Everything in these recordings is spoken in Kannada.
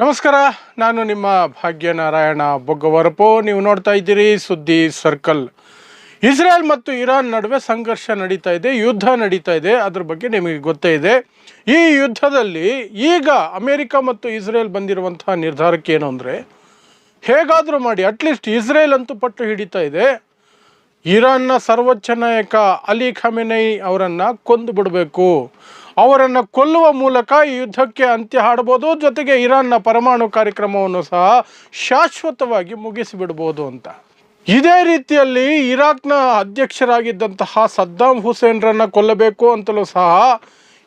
ನಮಸ್ಕಾರ, ನಾನು ನಿಮ್ಮ ಭಾಗ್ಯನಾರಾಯಣ ಬೊಗ್ಗವರಪು. ನೀವು ನೋಡ್ತಾ ಇದ್ದೀರಿ ಸುದ್ದಿ ಸರ್ಕಲ್. ಇಸ್ರೇಲ್ ಮತ್ತು ಇರಾನ್ ನಡುವೆ ಸಂಘರ್ಷ ನಡೀತಾ ಇದೆ, ಯುದ್ಧ ನಡೀತಾ ಇದೆ. ಅದ್ರ ಬಗ್ಗೆ ನಿಮಗೆ ಗೊತ್ತೇ ಇದೆ. ಈ ಯುದ್ಧದಲ್ಲಿ ಈಗ ಅಮೇರಿಕ ಮತ್ತು ಇಸ್ರೇಲ್ ಬಂದಿರುವಂತಹ ನಿರ್ಧಾರಕ್ಕೆ ಏನು ಅಂದರೆ, ಹೇಗಾದರೂ ಮಾಡಿ ಅಟ್ಲೀಸ್ಟ್ ಇಸ್ರೇಲ್ ಅಂತೂ ಪಟ್ಟು ಹಿಡಿತಾ ಇದೆ. ಇರಾನ್ನ ಸರ್ವೋಚ್ಚ ನಾಯಕ ಅಲಿ ಖಮೆನೈ ಅವರನ್ನು ಕೊಂದು ಬಿಡಬೇಕು. ಅವರನ್ನು ಕೊಲ್ಲುವ ಮೂಲಕ ಈ ಯುದ್ಧಕ್ಕೆ ಅಂತ್ಯ ಹಾಡಬಹುದು ಜೊತೆಗೆ ಇರಾನ್ನ ಪರಮಾಣು ಕಾರ್ಯಕ್ರಮವನ್ನು ಸಹ ಶಾಶ್ವತವಾಗಿ ಮುಗಿಸಿಬಿಡ್ಬೋದು ಅಂತ. ಇದೇ ರೀತಿಯಲ್ಲಿ ಇರಾಕ್ನ ಅಧ್ಯಕ್ಷರಾಗಿದ್ದಂತಹ ಸದ್ದಾಂ ಹುಸೇನ್ರನ್ನ ಕೊಲ್ಲಬೇಕು ಅಂತಲೂ ಸಹ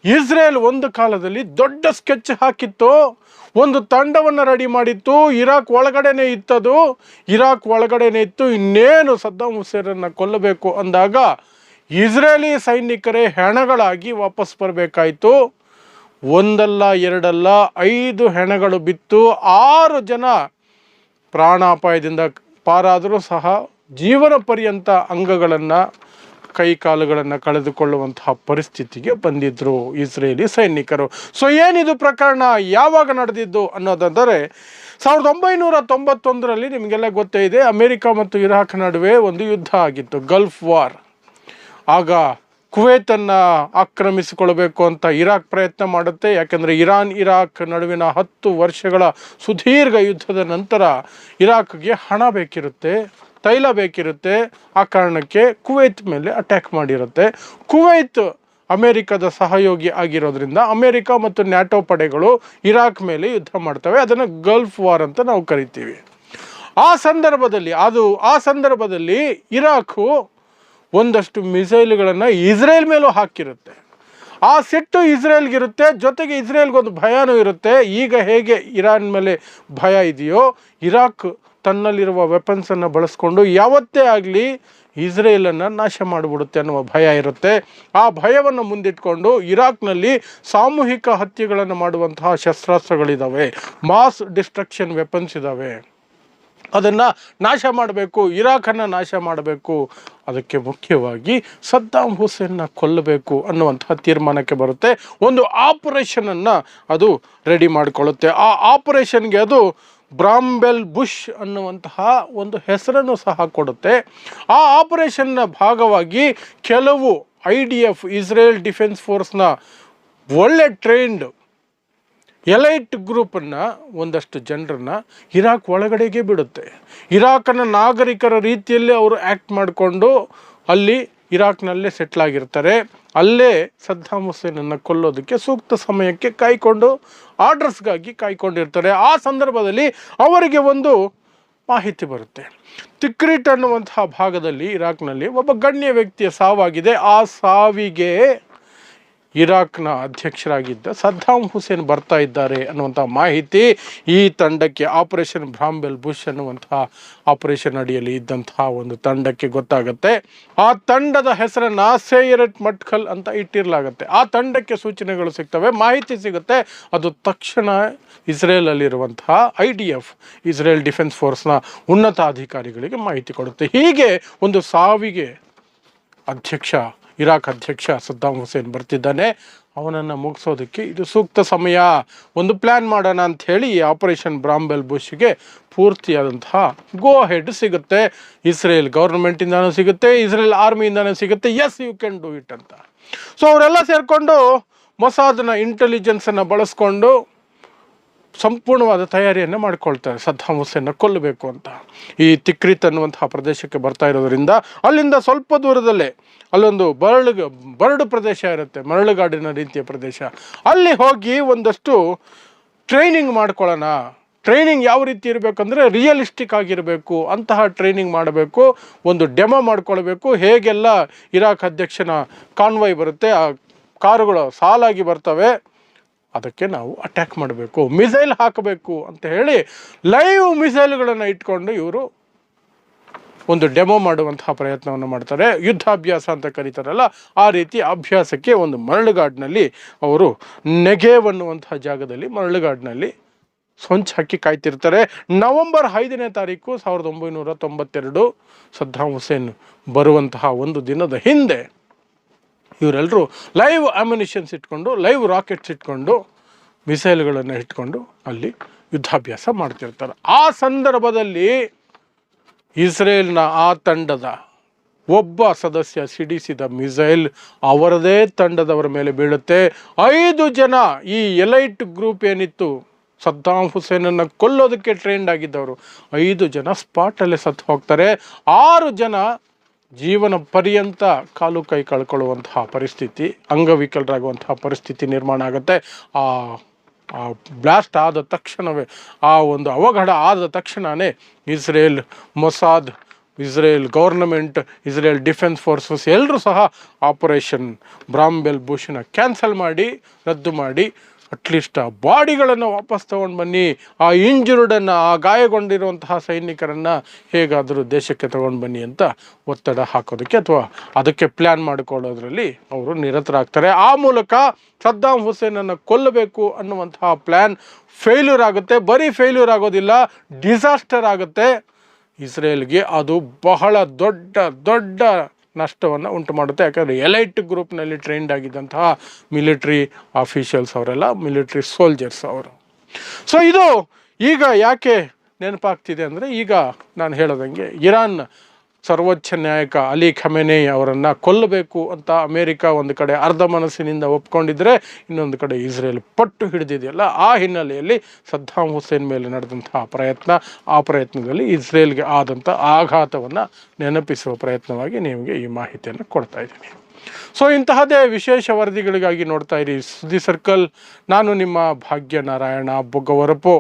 ಇಸ್ರೇಲ್ ಒಂದು ಕಾಲದಲ್ಲಿ ದೊಡ್ಡ ಸ್ಕೆಚ್ ಹಾಕಿತ್ತು. ಒಂದು ತಂಡವನ್ನು ರೆಡಿ ಮಾಡಿತ್ತು. ಇರಾಕ್ ಒಳಗಡೆನೆ ಇತ್ತದು. ಇರಾಕ್ ಒಳಗಡೆನೆ ಇತ್ತು. ಇನ್ನೇನು ಸದ್ದಾಂ ಹುಸೇನನ್ನು ಕೊಲ್ಲಬೇಕು ಅಂದಾಗ ಇಸ್ರೇಲಿ ಸೈನಿಕರೇ ಹೆಣಗಳಾಗಿ ವಾಪಸ್ ಬರಬೇಕಾಯಿತು. ಒಂದಲ್ಲ, ಎರಡಲ್ಲ, ಐದು ಹೆಣಗಳು ಬಿತ್ತು. ಆರು ಜನ ಪ್ರಾಣಾಪಾಯದಿಂದ ಪಾರಾದರೂ ಸಹ ಜೀವನ ಪರ್ಯಂತ ಅಂಗಗಳನ್ನು ಕೈ ಕಾಲುಗಳನ್ನು ಕಳೆದುಕೊಳ್ಳುವಂತಹ ಪರಿಸ್ಥಿತಿಗೆ ಬಂದಿದ್ದರು ಇಸ್ರೇಲಿ ಸೈನಿಕರು. ಸೊ ಏನಿದು ಪ್ರಕರಣ? ಯಾವಾಗ ನಡೆದಿದ್ದು ಅನ್ನೋದಂದರೆ, ಸಾವಿರದ ಒಂಬೈನೂರ ತೊಂಬತ್ತೊಂದರಲ್ಲಿ ನಿಮಗೆಲ್ಲ ಗೊತ್ತೇ ಇದೆ, ಅಮೆರಿಕ ಮತ್ತು ಇರಾಕ್ ನಡುವೆ ಒಂದು ಯುದ್ಧ ಆಗಿತ್ತು, ಗಲ್ಫ್ ವಾರ್. ಆಗ ಕುವೈತನ್ನು ಆಕ್ರಮಿಸಿಕೊಳ್ಬೇಕು ಅಂತ ಇರಾಕ್ ಪ್ರಯತ್ನ ಮಾಡುತ್ತೆ. ಯಾಕೆಂದರೆ ಇರಾನ್, ಇರಾಕ್ ನಡುವಿನ ಹತ್ತು ವರ್ಷಗಳ ಸುದೀರ್ಘ ಯುದ್ಧದ ನಂತರ ಇರಾಕ್ಗೆ ಹಣ ಬೇಕಿರುತ್ತೆ, ತೈಲ ಬೇಕಿರುತ್ತೆ. ಆ ಕಾರಣಕ್ಕೆ ಕುವೈತ್ ಮೇಲೆ ಅಟ್ಯಾಕ್ ಮಾಡಿರುತ್ತೆ. ಕುವೈತ್ ಅಮೇರಿಕದ ಸಹಯೋಗಿ ಆಗಿರೋದ್ರಿಂದ ಅಮೇರಿಕ ಮತ್ತು ನ್ಯಾಟೋ ಪಡೆಗಳು ಇರಾಕ್ ಮೇಲೆ ಯುದ್ಧ ಮಾಡ್ತವೆ. ಅದನ್ನು ಗಲ್ಫ್ ವಾರ್ ಅಂತ ನಾವು ಕರಿತೀವಿ. ಆ ಸಂದರ್ಭದಲ್ಲಿ, ಅದು ಆ ಸಂದರ್ಭದಲ್ಲಿ ಇರಾಕು ಒಂದಷ್ಟು ಮಿಸೈಲ್ಗಳನ್ನು ಇಸ್ರೇಲ್ ಮೇಲೂ ಹಾಕಿರುತ್ತೆ. ಆ ಸಿಟ್ಟು ಇಸ್ರೇಲ್ಗಿರುತ್ತೆ, ಜೊತೆಗೆ ಇಸ್ರೇಲ್ಗೊಂದು ಭಯನೂ ಇರುತ್ತೆ. ಈಗ ಹೇಗೆ ಇರಾನ್ ಮೇಲೆ ಭಯ ಇದೆಯೋ, ಇರಾಕ್ ತನ್ನಲ್ಲಿರುವ ವೆಪನ್ಸನ್ನು ಬಳಸ್ಕೊಂಡು ಯಾವತ್ತೇ ಆಗಲಿ ಇಸ್ರೇಲನ್ನು ನಾಶ ಮಾಡಿಬಿಡುತ್ತೆ ಅನ್ನುವ ಭಯ ಇರುತ್ತೆ. ಆ ಭಯವನ್ನು ಮುಂದಿಟ್ಕೊಂಡು ಇರಾಕ್ನಲ್ಲಿ ಸಾಮೂಹಿಕ ಹತ್ಯೆಗಳನ್ನು ಮಾಡುವಂತಹ ಶಸ್ತ್ರಾಸ್ತ್ರಗಳಿದ್ದಾವೆ ಮಾಸ್ ಡಿಸ್ಟ್ರಕ್ಷನ್ ವೆಪನ್ಸ್ ಇದ್ದಾವೆ ಅದನ್ನು ನಾಶ ಮಾಡಬೇಕು, ಇರಾಕನ್ನು ನಾಶ ಮಾಡಬೇಕು ಅದಕ್ಕೆ ಮುಖ್ಯವಾಗಿ ಸದ್ದಾಂ ಹುಸೇನ್ನ ಕೊಲ್ಲಬೇಕು ಅನ್ನುವಂತಹ ತೀರ್ಮಾನಕ್ಕೆ ಬರುತ್ತೆ. ಒಂದು ಆಪರೇಷನನ್ನು ಅದು ರೆಡಿ ಮಾಡಿಕೊಳ್ಳುತ್ತೆ. ಆ ಆಪರೇಷನ್ಗೆ ಅದು ಬ್ರಾಂಬೆಲ್ ಬುಷ್ ಅನ್ನುವಂತಹ ಒಂದು ಹೆಸರನ್ನು ಸಹ ಕೊಡುತ್ತೆ. ಆ ಆಪರೇಷನ್ನ ಭಾಗವಾಗಿ ಕೆಲವು I D F, Israel defence ಫೋರ್ಸ್ನ ಒಳ್ಳೆ ಟ್ರೈನ್ಡ್ ಎಲೈಟ್ ಗ್ರೂಪನ್ನು ಒಂದಷ್ಟು ಜನರನ್ನ ಇರಾಕ್ ಒಳಗಡೆಗೆ ಬಿಡುತ್ತೆ. ಇರಾಕನ ನಾಗರಿಕರ ರೀತಿಯಲ್ಲಿ ಅವರು ಆ್ಯಕ್ಟ್ ಮಾಡಿಕೊಂಡು ಅಲ್ಲಿ ಇರಾಕ್ನಲ್ಲೇ ಸೆಟ್ಲ್ ಆಗಿರ್ತಾರೆ. ಅಲ್ಲೇ ಸದ್ದಾಮ್ ಹುಸೇನನ್ನು ಕೊಲ್ಲೋದಕ್ಕೆ ಸೂಕ್ತ ಸಮಯಕ್ಕೆ ಕಾಯ್ಕೊಂಡು ಆರ್ಡರ್ಸ್ಗಾಗಿ ಕಾಯ್ಕೊಂಡಿರ್ತಾರೆ. ಆ ಸಂದರ್ಭದಲ್ಲಿ ಅವರಿಗೆ ಒಂದು ಮಾಹಿತಿ ಬರುತ್ತೆ. ತಿಕ್ರಿಟ್ ಅನ್ನುವಂತಹ ಭಾಗದಲ್ಲಿ ಇರಾಕ್ನಲ್ಲಿ ಒಬ್ಬ ಗಣ್ಯ ವ್ಯಕ್ತಿಯ ಸಾವಾಗಿದೆ. ಆ ಸಾವಿಗೆ ಇರಾಕ್ನ ಅಧ್ಯಕ್ಷರಾಗಿದ್ದ ಸದ್ದಾಮ್ ಹುಸೇನ್ ಬರ್ತಾ ಇದ್ದಾರೆ ಅನ್ನುವಂಥ ಮಾಹಿತಿ ಈ ತಂಡಕ್ಕೆ ಆಪರೇಷನ್ ಬ್ರಾಂಬೆಲ್ ಬುಷ್ ಅನ್ನುವಂತಹ ಆಪರೇಷನ್ ಅಡಿಯಲ್ಲಿ ಇದ್ದಂತಹ ಒಂದು ತಂಡಕ್ಕೆ ಗೊತ್ತಾಗುತ್ತೆ. ಆ ತಂಡದ ಹೆಸರನ್ನು ಸೇಯರಟ್ ಮಟ್ಕಲ್ ಅಂತ ಇಟ್ಟಿರಲಾಗುತ್ತೆ. ಆ ತಂಡಕ್ಕೆ ಸೂಚನೆಗಳು ಸಿಗ್ತವೆ. ಮಾಹಿತಿ ಸಿಗುತ್ತೆ. ಅದು ತಕ್ಷಣ ಇಸ್ರೇಲಲ್ಲಿರುವಂತಹ I D F, Israel defence ಫೋರ್ಸ್ನ ಉನ್ನತ ಅಧಿಕಾರಿಗಳಿಗೆ ಮಾಹಿತಿ ಕೊಡುತ್ತೆ. ಹೀಗೆ ಒಂದು ಸಾವಿಗೆ ಅಧ್ಯಕ್ಷ ಇರಾಕ್ ಅಧ್ಯಕ್ಷ ಸದ್ದಾಂ ಹುಸೇನ್ ಬರ್ತಿದ್ದಾನೆ. ಅವನನ್ನು ಮುಗಿಸೋದಕ್ಕೆ ಇದು ಸೂಕ್ತ ಸಮಯ. ಒಂದು ಪ್ಲ್ಯಾನ್ ಮಾಡೋಣ ಅಂಥೇಳಿ ಈ ಆಪರೇಷನ್ ಬ್ರಾಂಬೆಲ್ ಬುಷ್ಗೆ ಪೂರ್ತಿಯಾದಂತಹ ಗೋ ಹೆಡ್ ಸಿಗುತ್ತೆ. ಇಸ್ರೇಲ್ ಗೌರ್ಮೆಂಟಿಂದನೂ ಸಿಗುತ್ತೆ, ಇಸ್ರೇಲ್ ಆರ್ಮಿಯಿಂದನೂ ಸಿಗುತ್ತೆ. Yes you can do it ಅಂತ. ಸೊ ಅವರೆಲ್ಲ ಸೇರಿಕೊಂಡು ಮೊಸಾದನ ಇಂಟೆಲಿಜೆನ್ಸನ್ನು ಬಳಸ್ಕೊಂಡು ಸಂಪೂರ್ಣವಾದ ತಯಾರಿಯನ್ನು ಮಾಡಿಕೊಳ್ತಾರೆ. ಸದ್ದಾಂ ಹುಸೇನ್ನ ಕೊಲ್ಲಬೇಕು ಅಂತ. ಈ ತಿಕ್ರಿತ್ ಅನ್ನುವಂತಹ ಪ್ರದೇಶಕ್ಕೆ ಬರ್ತಾ ಇರೋದರಿಂದ ಅಲ್ಲಿಂದ ಸ್ವಲ್ಪ ದೂರದಲ್ಲೇ ಅಲ್ಲೊಂದು ಬರಳು ಬರಡು ಪ್ರದೇಶ ಇರುತ್ತೆ. ಮರಳುಗಾಡಿನ ರೀತಿಯ ಪ್ರದೇಶ. ಅಲ್ಲಿ ಹೋಗಿ ಒಂದಷ್ಟು ಟ್ರೈನಿಂಗ್ ಮಾಡ್ಕೊಳ್ಳೋಣ. ಟ್ರೈನಿಂಗ್ ಯಾವ ರೀತಿ ಇರಬೇಕಂದ್ರೆ ರಿಯಲಿಸ್ಟಿಕ್ ಆಗಿರಬೇಕು. ಅಂತಹ ಟ್ರೈನಿಂಗ್ ಮಾಡಬೇಕು. ಒಂದು ಡೆಮೋ ಮಾಡ್ಕೊಳ್ಬೇಕು. ಹೇಗೆಲ್ಲ ಇರಾಕ್ ಅಧ್ಯಕ್ಷನ ಕಾನ್ವಾಯ್ ಬರುತ್ತೆ. ಆ ಕಾರುಗಳು ಸಾಲಾಗಿ ಬರ್ತವೆ. ಅದಕ್ಕೆ ನಾವು ಅಟ್ಯಾಕ್ ಮಾಡಬೇಕು ಮಿಸೈಲ್ ಹಾಕಬೇಕು ಅಂತ ಹೇಳಿ ಲೈವ್ ಮಿಸೈಲ್ಗಳನ್ನು ಇಟ್ಕೊಂಡು ಇವರು ಒಂದು ಡೆಮೋ ಮಾಡುವಂತಹ ಪ್ರಯತ್ನವನ್ನು ಮಾಡ್ತಾರೆ. ಯುದ್ಧಾಭ್ಯಾಸ ಅಂತ ಕರೀತಾರಲ್ಲ, ಆ ರೀತಿ ಅಭ್ಯಾಸಕ್ಕೆ ಒಂದು ಮರಳುಗಾಡಿನಲ್ಲಿ ಅವರು ನೆಗೆವ್ ಅನ್ನುವಂತಹ ಜಾಗದಲ್ಲಿ ಮರಳುಗಾಡಿನಲ್ಲಿ ಸೊಂಚ್ ಹಾಕಿ ಕಾಯ್ತಿರ್ತಾರೆ. ನವೆಂಬರ್ ಐದನೇ ತಾರೀಕು ಸಾವಿರದ ಒಂಬೈನೂರ ತೊಂಬತ್ತೆರಡು ಸದ್ದಾಂ ಹುಸೇನ್ ಬರುವಂತಹ ಒಂದು ದಿನದ ಹಿಂದೆ ಇವರೆಲ್ಲರೂ ಲೈವ್ ಅಮ್ಯುನಿಷನ್ಸ್ ಇಟ್ಕೊಂಡು, ಲೈವ್ ರಾಕೆಟ್ಸ್ ಇಟ್ಕೊಂಡು ಮಿಸೈಲ್ಗಳನ್ನು ಇಟ್ಕೊಂಡು ಅಲ್ಲಿ ಯುದ್ಧಾಭ್ಯಾಸ ಮಾಡ್ತಿರ್ತಾರೆ. ಆ ಸಂದರ್ಭದಲ್ಲಿ ಇಸ್ರೇಲ್ನ ಆ ತಂಡದ ಒಬ್ಬ ಸದಸ್ಯ ಸಿಡಿಸಿದ ಮಿಸೈಲ್ ಅವರದೇ ತಂಡದವರ ಮೇಲೆ ಬೀಳುತ್ತೆ. ಐದು ಜನ ಈ ಎಲೈಟ್ ಗ್ರೂಪ್ ಏನಿತ್ತು, ಸದ್ದಾಂ ಹುಸೇನನ್ನು ಕೊಲ್ಲೋದಕ್ಕೆ ಟ್ರೈಂಡ್ ಆಗಿದ್ದವರು, ಐದು ಜನ ಸ್ಪಾಟಲ್ಲೇ ಸತ್ತು ಹೋಗ್ತಾರೆ. ಆರು ಜನ ಜೀವನ ಪರ್ಯಂತ ಕಾಲು ಕೈ ಕಳ್ಕೊಳ್ಳುವಂತಹ ಪರಿಸ್ಥಿತಿ, ಅಂಗವಿಕಲರಾಗುವಂತಹ ಪರಿಸ್ಥಿತಿ ನಿರ್ಮಾಣ ಆಗುತ್ತೆ. ಆ ಬ್ಲಾಸ್ಟ್ ಆದ ತಕ್ಷಣವೇ, ಆ ಒಂದು ಅವಘಡ ಆದ ತಕ್ಷಣವೇ Israel, Mossad, Israel government, Israel defence forces ಎಲ್ಲರೂ ಸಹ ಆಪರೇಷನ್ ಬ್ರಾಂಬೆಲ್ ಭೂಷಣ ಕ್ಯಾನ್ಸಲ್ ಮಾಡಿ, ರದ್ದು ಮಾಡಿ ಅಟ್ಲೀಸ್ಟ್ ಆ ಬಾಡಿಗಳನ್ನು ವಾಪಸ್ ತಗೊಂಡು ಬನ್ನಿ. ಆ ಇಂಜುರ್ಡನ್ನು, ಆ ಗಾಯಗೊಂಡಿರುವಂತಹ ಸೈನಿಕರನ್ನು ಹೇಗಾದರೂ ದೇಶಕ್ಕೆ ತಗೊಂಡು ಬನ್ನಿ ಅಂತ ಒತ್ತಡ ಹಾಕೋದಕ್ಕೆ ಅಥವಾ ಅದಕ್ಕೆ ಪ್ಲ್ಯಾನ್ ಮಾಡಿಕೊಳ್ಳೋದ್ರಲ್ಲಿ ಅವರು ನಿರತರಾಗ್ತಾರೆ. ಆ ಮೂಲಕ ಸದ್ದಾಂ ಹುಸೇನನ್ನು ಕೊಲ್ಲಬೇಕು ಅನ್ನುವಂತಹ ಪ್ಲ್ಯಾನ್ ಫೇಲ್ಯೂರ್ ಆಗುತ್ತೆ. ಬರೀ ಫೇಲ್ಯೂರ್ ಆಗೋದಿಲ್ಲ ಡಿಸಾಸ್ಟರ್ ಆಗುತ್ತೆ. ಇಸ್ರೇಲ್ಗೆ ಅದು ಬಹಳ ದೊಡ್ಡ ದೊಡ್ಡ ನಷ್ಟವನ್ನು ಉಂಟು ಮಾಡುತ್ತೆ. ಯಾಕಂದರೆ ಎಲೈಟ್ ಗ್ರೂಪ್ನಲ್ಲಿ ಟ್ರೈನ್ಡ್ ಆಗಿದ್ದಂತಹ ಮಿಲಿಟ್ರಿ ಆಫೀಷಿಯಲ್ಸ್ ಅವರೆಲ್ಲ ಮಿಲಿಟ್ರಿ ಸೋಲ್ಜರ್ಸ್ ಅವರು. ಸೊ ಇದು ಈಗ ಯಾಕೆ ನೆನಪಾಗ್ತಿದೆ ಅಂದರೆ ಈಗ ನಾನು ಹೇಳೋದಂಗೆ ಇರಾನ್ ಸರ್ವೋಚ್ಚ ನ್ಯಾಯಕ ಅಲಿ ಖಮೆನೆ ಅವರನ್ನು ಕೊಲ್ಲಬೇಕು ಅಂತ ಅಮೇರಿಕ ಒಂದು ಕಡೆ ಅರ್ಧ ಮನಸ್ಸಿನಿಂದ ಒಪ್ಕೊಂಡಿದ್ರೆ ಇನ್ನೊಂದು ಕಡೆ ಇಸ್ರೇಲ್ ಪಟ್ಟು ಹಿಡಿದಿದೆಯಲ್ಲ, ಆ ಹಿನ್ನೆಲೆಯಲ್ಲಿ ಸದ್ದಾಂ ಹುಸೇನ್ ಮೇಲೆ ನಡೆದಂತಹ ಪ್ರಯತ್ನ, ಆ ಪ್ರಯತ್ನದಲ್ಲಿ ಇಸ್ರೇಲ್ಗೆ ಆದಂಥ ಆಘಾತವನ್ನು ನೆನಪಿಸುವ ಪ್ರಯತ್ನವಾಗಿ ನಿಮಗೆ ಈ ಮಾಹಿತಿಯನ್ನು ಕೊಡ್ತಾ ಇದ್ದೀನಿ. ಸೊ ಇಂತಹದೇ ವಿಶೇಷ ವರದಿಗಳಿಗಾಗಿ ನೋಡ್ತಾ ಇರಿ. ಸುದ್ದಿ ಸರ್ಕಲ್, ನಾನು ನಿಮ್ಮ ಭಾಗ್ಯ ನಾರಾಯಣ ಬೊಗ್ಗವರಪು.